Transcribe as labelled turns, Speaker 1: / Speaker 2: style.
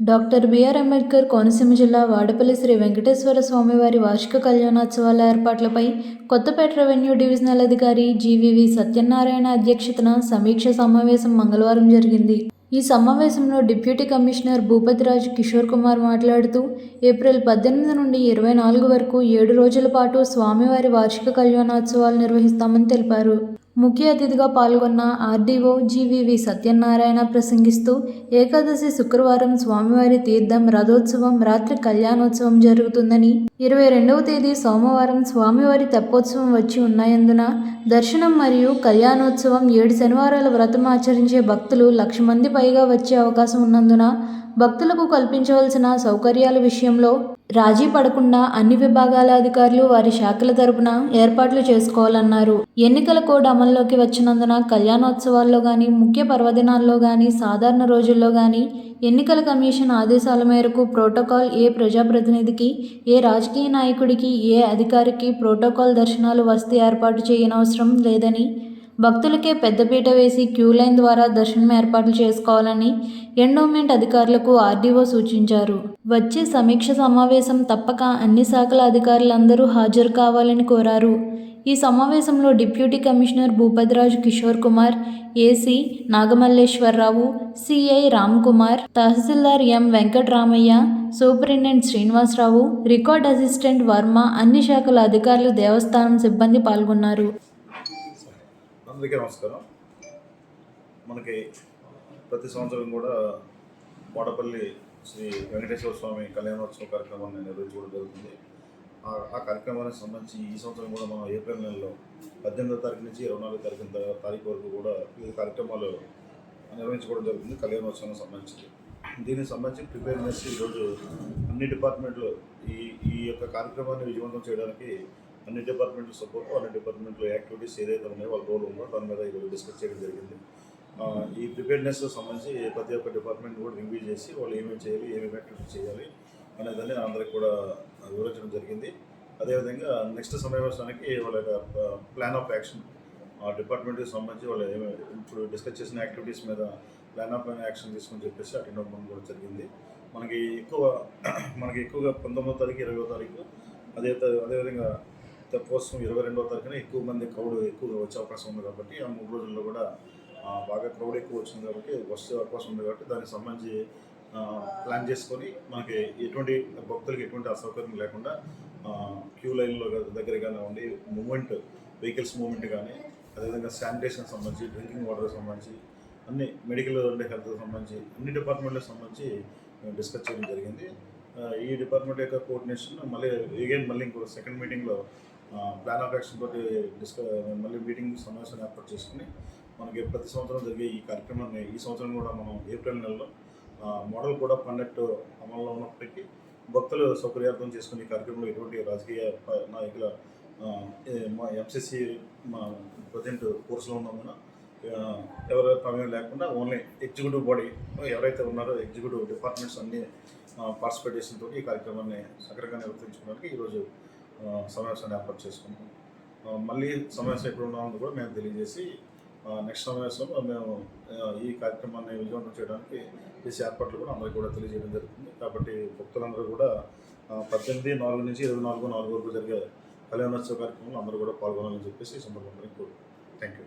Speaker 1: Doctor BR Ambedkar Konaseema జిల్లా వాడపల్లి శ్రీ వెంకటేశ్వర స్వామివారి వార్షిక కళ్యాణోత్సవాల ఏర్పాట్లపై కొత్తపేట రెవెన్యూ డివిజనల్ అధికారి జీవీవి సత్యనారాయణ అధ్యక్షతన సమీక్ష సమావేశం మంగళవారం జరిగింది. ఈ సమావేశంలో డిప్యూటీ కమిషనర్ భూపతిరాజ్ కిషోర్ కుమార్ మాట్లాడుతూ ఏప్రిల్ పద్దెనిమిది నుండి ఇరవై నాలుగు వరకు ఏడు రోజుల పాటు స్వామివారి వార్షిక కళ్యాణోత్సవాలు నిర్వహిస్తామని తెలిపారు. ముఖ్య అతిథిగా పాల్గొన్న ఆర్డీఓ జీవీవి సత్యనారాయణ ప్రసంగిస్తూ ఏకాదశి శుక్రవారం స్వామివారి తీర్థం రథోత్సవం రాత్రి కళ్యాణోత్సవం జరుగుతుందని ఇరవై రెండవ తేదీ సోమవారం స్వామివారి తెప్పోత్సవం వచ్చి ఉన్నాయందున దర్శనం మరియు కళ్యాణోత్సవం ఏడు శనివారాల వ్రతం ఆచరించే భక్తులు లక్ష మంది పైగా వచ్చే అవకాశం ఉన్నందున భక్తులకు కల్పించవలసిన సౌకర్యాల విషయంలో రాజీ పడకుండా అన్ని విభాగాల అధికారులు వారి శాఖల తరపున ఏర్పాట్లు చేసుకోవాలన్నారు. ఎన్నికల కోడ్ అమల్లోకి వచ్చినందున కళ్యాణోత్సవాల్లో కానీ ముఖ్య పర్వదినాల్లో కానీ సాధారణ రోజుల్లో కానీ ఎన్నికల కమిషన్ ఆదేశాల మేరకు ప్రోటోకాల్ ఏ ప్రజాప్రతినిధికి ఏ రాజకీయ నాయకుడికి ఏ అధికారికి ప్రోటోకాల్ దర్శనాలు వస్తే ఏర్పాటు చేయనవసరం లేదని భక్తులకే పెద్దపీట వేసి క్యూ లైన్ ద్వారా దర్శనం ఏర్పాట్లు చేసుకోవాలని ఎండోమెంట్ అధికారులకు ఆర్డీఓ సూచించారు. వచ్చే సమీక్ష సమావేశం తప్పక అన్ని శాఖల అధికారులందరూ హాజరు కావాలని కోరారు. ఈ సమావేశంలో deputy commissioner Bhupathiraju Kishore Kumar AC Nagamalleswararao CI Ram Kumar tahsildar M Venkataramaiah superintendent Srinivasarao record assistant Varma అన్ని శాఖల అధికారులు దేవస్థానం సిబ్బంది పాల్గొన్నారు.
Speaker 2: అందరికీ నమస్కారం. మనకి ప్రతి సంవత్సరం కూడా వాడపల్లి శ్రీ వెంకటేశ్వర స్వామి కళ్యాణోత్సవ కార్యక్రమాన్ని నిర్వహించుకోవడం జరుగుతుంది. ఆ- కార్యక్రమానికి సంబంధించి ఈ సంవత్సరం కూడా మనం ఏప్రిల్ నెలలో పద్దెనిమిదో తారీఖు నుంచి ఇరవై నాలుగో తారీఖు తారీఖు వరకు కూడా వివిధ కార్యక్రమాలు నిర్వహించుకోవడం జరుగుతుంది కళ్యాణోత్సవం సంబంధించి. దీనికి సంబంధించి ప్రిపేర్నెస్ ఈరోజు అన్ని డిపార్ట్మెంట్లు ఈ ఈ యొక్క కార్యక్రమాన్ని విజయవంతం చేయడానికి అన్ని డిపార్ట్మెంట్ల సపోర్ట్ అన్ని డిపార్ట్మెంట్ల యాక్టివిటీస్ ఏదైతే ఉన్నాయో వాళ్ళ రోల్ ఉందో దాని మీద ఈరోజు డిస్కస్ చేయడం జరిగింది. ఈ ప్రిపేర్నెస్ సంబంధించి ప్రతి ఒక్క డిపార్ట్మెంట్ కూడా రివ్యూ చేసి వాళ్ళు ఏమేమి చేయాలి ఏమేమి యాక్టివిటీస్ చేయాలి అనేదాన్ని అందరికి కూడా వివరించడం జరిగింది. అదేవిధంగా నెక్స్ట్ సమావేశానికి వాళ్ళ యొక్క ప్లాన్ ఆఫ్ యాక్షన్ ఆ డిపార్ట్మెంట్కి సంబంధించి వాళ్ళు ఏమి ఇప్పుడు డిస్కస్ చేసిన యాక్టివిటీస్ మీద ప్లాన్ ఆఫ్ యాక్షన్ తీసుకొని చెప్పేసి అటెండ్ అవ్వడం కూడా జరిగింది. మనకి ఎక్కువ మనకి ఎక్కువగా పంతొమ్మిదో తారీఖు ఇరవయో తారీఖు అదే త- అదేవిధంగా తెప్పోత్సవం ఇరవై రెండవ తారీఖున ఎక్కువ మంది క్రౌడ్ ఎక్కువగా వచ్చే అవకాశం ఉంది కాబట్టి ఆ మూడు రోజుల్లో కూడా బాగా క్రౌడ్ ఎక్కువ వచ్చింది కాబట్టి వచ్చే అవకాశం ఉంది కాబట్టి దానికి సంబంధించి ప్లాన్ చేసుకొని మనకి ఎటువంటి భక్తులకి ఎటువంటి అసౌకర్యం లేకుండా క్యూ లైన్లో దగ్గర ఉండి మూమెంట్ వెహికల్స్ మూమెంట్ కానీ అదేవిధంగా శానిటేషన్ సంబంధించి డ్రింకింగ్ వాటర్ సంబంధించి అన్ని మెడికల్ అండ్ హెల్త్ సంబంధించి అన్ని డిపార్ట్మెంట్లకు సంబంధించి డిస్కస్ చేయడం జరిగింది. ఈ డిపార్ట్మెంట్ యొక్క కోఆర్డినేషన్ మళ్ళీ అగైన్ మళ్ళీ ఇంకో సెకండ్ మీటింగ్లో ప్లాన్ ఆఫ్ యాక్షన్ తోటి డిస్క మళ్ళీ మీటింగ్ సమావేశం ఏర్పాటు చేసుకుని మనకి ప్రతి సంవత్సరం జరిగే ఈ కార్యక్రమాన్ని ఈ సంవత్సరం కూడా మనం ఏప్రిల్ నెలలో మోడల్ కూడా కండక్ట్ అమల్లో ఉన్నప్పటికీ భక్తులు సౌకర్యార్థం చేసుకునే ఈ కార్యక్రమంలో ఎటువంటి రాజకీయ నాయకుల మా ఎంసీసీ మా ప్రజెంట్ కోర్సులో ఉన్నందున ఎవరి ప్రమేయం లేకుండా ఓన్లీ ఎగ్జిక్యూటివ్ బాడీ ఎవరైతే ఉన్నారో ఎగ్జిక్యూటివ్ డిపార్ట్మెంట్స్ అన్ని పార్టిసిపేటేషన్ తోటి ఈ కార్యక్రమాన్ని సక్రంగా నిర్వర్తించుకోవడానికి ఈరోజు సమావేశాన్ని ఏర్పాటు చేసుకున్నాం మళ్ళీ సమావేశం ఎప్పుడు ఉన్నామని కూడా మేము తెలియజేసి నెక్స్ట్ సమావేశంలో మేము ఈ కార్యక్రమాన్ని విజయవంతం చేయడానికి చేసే ఏర్పాట్లు కూడా అందరికీ కూడా తెలియజేయడం జరుగుతుంది. కాబట్టి భక్తులందరూ కూడా పద్దెనిమిది నాలుగు నుంచి ఇరవై నాలుగు నాలుగు వరకు జరిగే కళ్యాణోత్సవ కార్యక్రమంలో అందరూ కూడా పాల్గొనాలని చెప్పేసి ఈ సందర్భంగా కోరు థ్యాంక్ యూ